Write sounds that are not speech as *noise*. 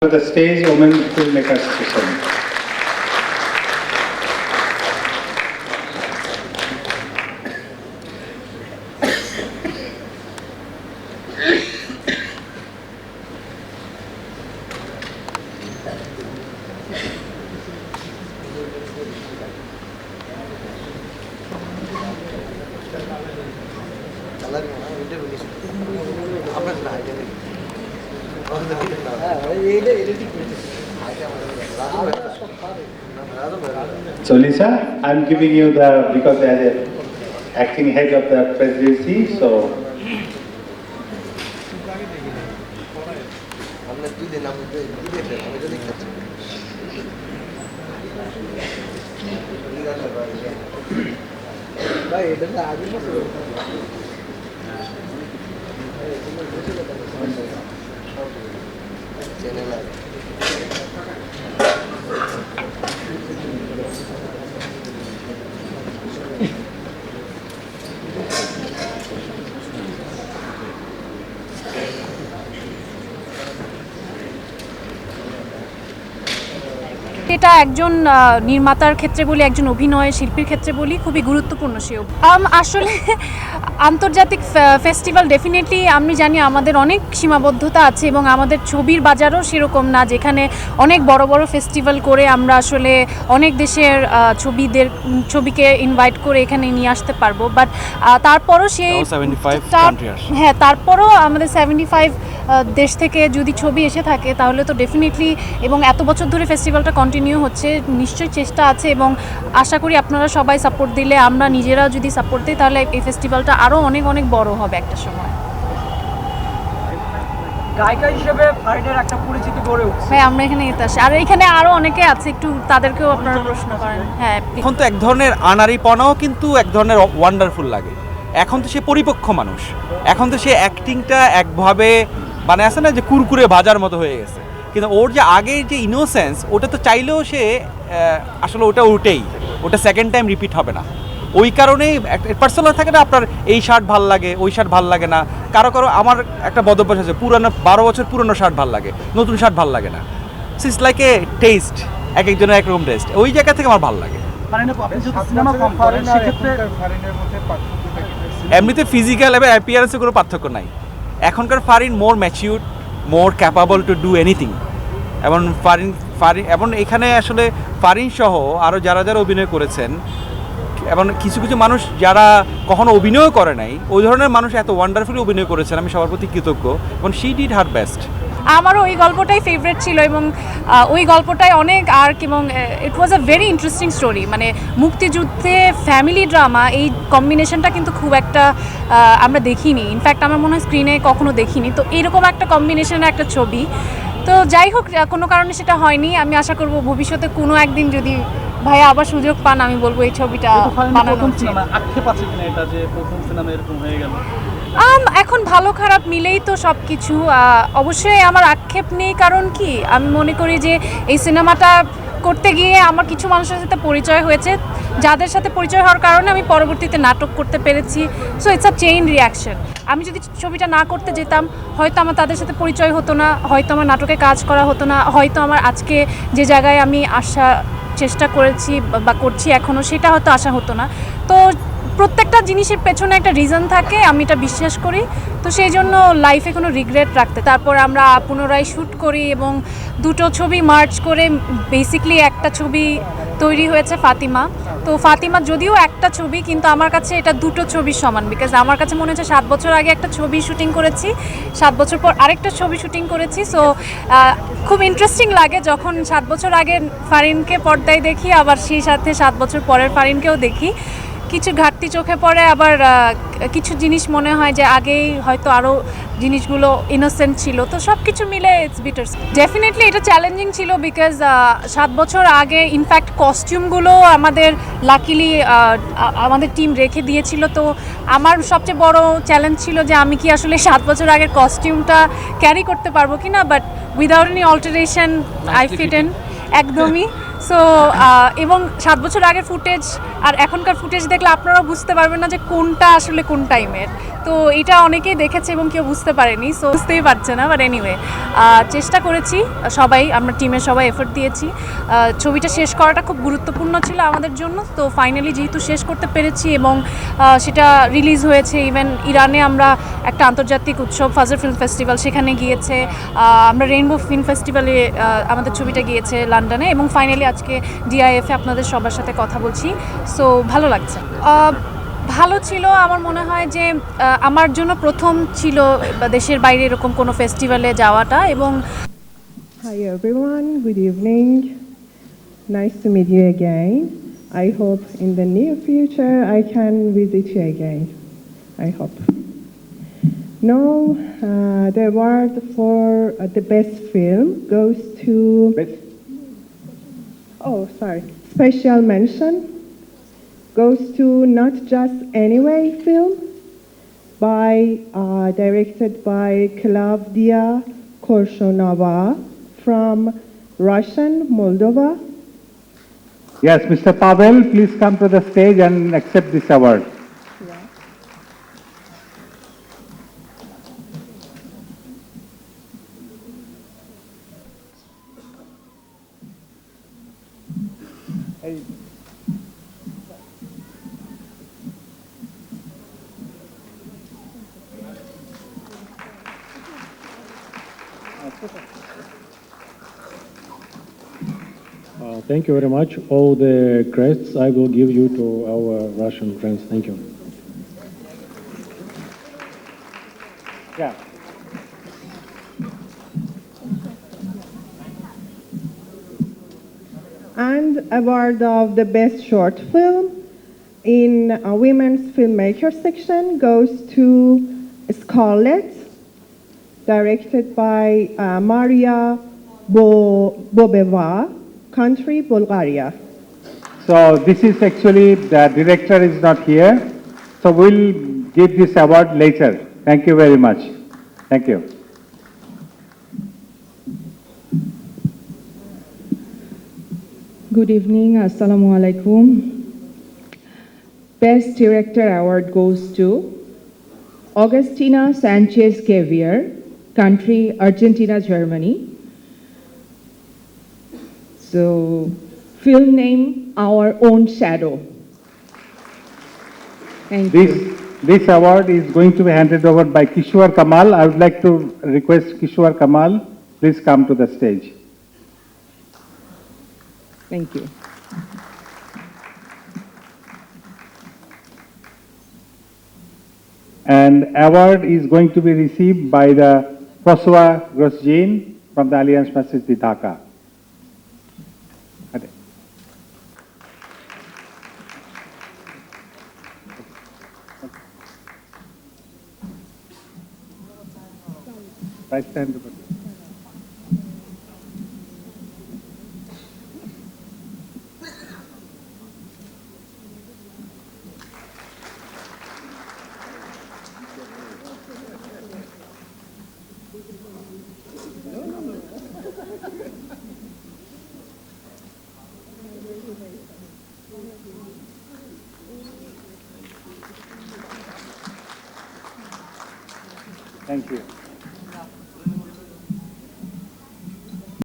the stage Women Filmmakers Association. So Lisa, I'm giving you the, because as a acting head of the presidency, so *laughs* আপনার কি দিন আমি তো কি দেখলেন আমি তো দেখতে ভাই এটা একজন নির্মাতার ক্ষেত্রে বলি একজন অভিনয় শিল্পীর ক্ষেত্রে বলি খুবই গুরুত্বপূর্ণ সেও আম, আসলে *laughs* আন্তর্জাতিক ফেস্টিভ্যাল ডেফিনেটলি আমি জানি আমাদের অনেক সীমাবদ্ধতা আছে এবং আমাদের ছবির বাজারও সেরকম না যেখানে অনেক বড় বড় ফেস্টিভ্যাল করে আমরা আসলে অনেক দেশের ছবিদের ছবিকে ইনভাইট করে এখানে নিয়ে আসতে পারব বাট তারপরও সেই তাও 75 তার- country আসে। হ্যাঁ তারপরও আমাদের সেভেন্টি ফাইভ দেশ থেকে যদি ছবি এসে থাকে তাহলে তো ডেফিনেটলি এবং এত বছর ধরে ফেস্টিভ্যালটা কন্টিনিউ হচ্ছে নিশ্চয়ই চেষ্টা আছে এবং আশা করি আপনারা সবাই সাপোর্ট দিলে আমরা নিজেরা যদি সাপোর্ট দিই তাহলে এই ফেস্টিভ্যালটা আরও অনেক অনেক বড় হবে একটা সময়। গায়িকা হিসেবে ফারিনের একটা পরিচিতি গড়ে উঠছে। ভাই আমরা এখানে এতে আসি আর এখানে আরও অনেকে আছে একটু তাদেরকেও আপনারা প্রশ্ন করেন। হ্যাঁ এখন তো এক ধরনের আনারিপনাও কিন্তু এক ধরনের ওয়ান্ডারফুল লাগে। এখন তো সে পরিপক্ষ মানুষ। এখন তো সে অ্যাক্টিংটা একভাবে মানে আছে না যে কুরকুরে ভাজার মতো হয়ে গেছে কিন্তু ওর যে আগের যে ইনোসেন্স ওটা তো চাইলেও সে আসলে ওটা ওটাই ওটা সেকেন্ড টাইম রিপিট হবে না ওই কারণেই পার্সোনাল থাকে না আপনার এই শার্ট ভালো লাগে ওই শার্ট ভালো লাগে না কারও কারও আমার একটা বদভ্যাস আছে পুরানো বারো বছর পুরনো শার্ট ভালো লাগে নতুন শার্ট ভালো লাগে না ইস লাইক এ টেস্ট এক একজনের একরকম টেস্ট ওই জায়গা থেকে আমার ভালো লাগে এমনিতে ফিজিক্যাল এবং অ্যাপিয়ারেন্সে কোনো পার্থক্য নাই এখনকার Farin more mature more capable to do anything এবং ফারিন ফারিন, এবং এখানে আসলে ফারিন সহ আরও যারা যারা অভিনয় করেছেন, এবং কিছু কিছু মানুষ যারা কখনো অভিনয় করে নাই, ওই ধরনের মানুষ এত ওয়ান্ডারফুলি অভিনয় করেছেন, আমি সবার প্রতি কৃতজ্ঞ, এবং শি ডিড হার বেস্ট আমারও ওই গল্পটাই ফেভারিট ছিল এবং ওই গল্পটাই অনেক আর এবং it was a very interesting story মানে মুক্তিযুদ্ধে ফ্যামিলি ড্রামা এই কম্বিনেশনটা কিন্তু খুব একটা আমরা দেখিনি। ইনফ্যাক্ট আমার মনে হয় স্ক্রিনে কখনো দেখিনি। তো এরকম একটা কম্বিনেশনের একটা ছবি। তো যাই হোক কোনো কারণে সেটা হয়নি। আমি আশা করব ভবিষ্যতে কোনো একদিন যদি ভাইয়া আবার সুযোগ পান আমি বলব এই ছবিটা বানানো আক্ষেপ আছে কিনা এটা যে প্রথম সিনেমা এরকম হয়ে গেল? এখন ভালো খারাপ মিলেই তো সব কিছু অবশ্যই আমার আক্ষেপ নেই, কারণ কি? আমি মনে করি যে এই সিনেমাটা করতে গিয়ে আমার কিছু মানুষের সাথে পরিচয় হয়েছে। যাদের সাথে পরিচয় হওয়ার কারণে আমি পরবর্তীতে নাটক করতে পেরেছি। So it's a chain reaction আমি যদি ছবিটা না করতে যেতাম, হয়তো আমার তাদের সাথে পরিচয় হতো না, হয়তো আমার নাটকে কাজ করা হতো না, হয়তো আমার আজকে যে জায়গায় আমি আসা চেষ্টা করেছি বা- করছি এখনও সেটা হয়তো আশা হতো না। তো প্রত্যেকটা জিনিসের পেছনে একটা রিজন থাকে, আমি এটা বিশ্বাস করি। তো সেই জন্য লাইফে কোনো রিগ্রেট রাখতে। তারপর আমরা পুনরায় শ্যুট করি এবং দুটো ছবি মার্চ করে বেসিকলি একটা ছবি তৈরি হয়েছে ফাতিমা। তো ফাতিমা যদিও একটা ছবি, কিন্তু আমার কাছে এটা দুটো ছবির সমান বিকজ আমার কাছে মনে হচ্ছে সাত বছর আগে একটা ছবি শুটিং করেছি, সাত বছর পর আরেকটা ছবি শুটিং করেছি। সো খুব ইন্টারেস্টিং লাগে যখন সাত বছর আগে ফারিনকে পর্দায় দেখি, আবার সেই সাথে সাত বছর পরের ফারিনকেও দেখি। কিছু ঘাটতি চোখে পড়ে আবার কিছু জিনিস মনে হয় যে আগেই হয়তো আরও জিনিসগুলো ইনোসেন্ট ছিল। তো সব কিছু মিলে ইটস বিটার্স ডেফিনেটলি এটা চ্যালেঞ্জিং ছিল বিকজ সাত বছর আগে ইনফ্যাক্ট কস্টিউমগুলো আমাদের লাকিলি আমাদের টিম রেখে দিয়েছিল। তো আমার সবচেয়ে বড় চ্যালেঞ্জ ছিল যে আমি কি আসলে সাত বছর আগের কস্টিউমটা ক্যারি করতে পারব কি না but without any alteration I fit in একদমই। সো এবং সাত বছর আগের ফুটেজ আর এখনকার ফুটেজ দেখলে আপনারাও বুঝতে পারবেন না যে কোনটা আসলে কোন টাইমের। তো এটা অনেকেই দেখেছে এবং কেউ বুঝতে পারেনি সো বুঝতেই পারছে না বাট এনিওয়ে চেষ্টা করেছি, সবাই, আমরা টিমের সবাই এফোর্ট দিয়েছি। ছবিটা শেষ করাটা খুব গুরুত্বপূর্ণ ছিল আমাদের জন্য, তো ফাইনালি যেহেতু শেষ করতে পেরেছি এবং সেটা রিলিজ হয়েছে ইভেন ইরানে আমরা একটা আন্তর্জাতিক উৎসব ফাজার ফিল্ম ফেস্টিভ্যাল সেখানে গিয়েছে। আমরা রেইনবো ফিল্ম ফেস্টিভ্যালে আমাদের ছবিটা গিয়েছে লন্ডনে এবং ফাইনালি আজকে ডিআইএফে আপনাদের সবার সাথে কথা বলছি। সো ভালো লাগছে। ভালো ছিল আমার মনে হয় যে আমার জন্য প্রথম ছিল দেশের বাইরে এরকম কোনো ফেস্টিভ্যালে যাওয়াটা এবং hi everyone good evening nice to meet you again I hope in the new future I can visit you again I hope no the for the best film goes to Oh, sorry. Special mention goes to not just Anyway film, by uh, directed by Claudia Korshunova from Russian Moldova. Yes, Mr. Pavel, please come to the stage and accept this award. Uh, Thank you very much. All the crests I will give you to our Russian friends. Thank you. Yeah. And award of the best short film in a women's filmmaker section goes to Scarlett, directed by uh, Maria Bo- Bobeva, country Bulgaria. So this is actually, the director is not here, so we'll give this award later. Thank you very much. Thank you. Good evening, Assalamu alaikum. Best Director Award goes to Augustina Sanchez Xavier, country Argentina, Germany. So, film name Our Own Shadow. Thank This, you. this award is going to be handed over by Kishore Kamal. I would like to request Kishore Kamal, please come to the stage. Thank you. And award is going to be received by the François Grosjean from the Alliance de Dhaka. Right stand Thank you.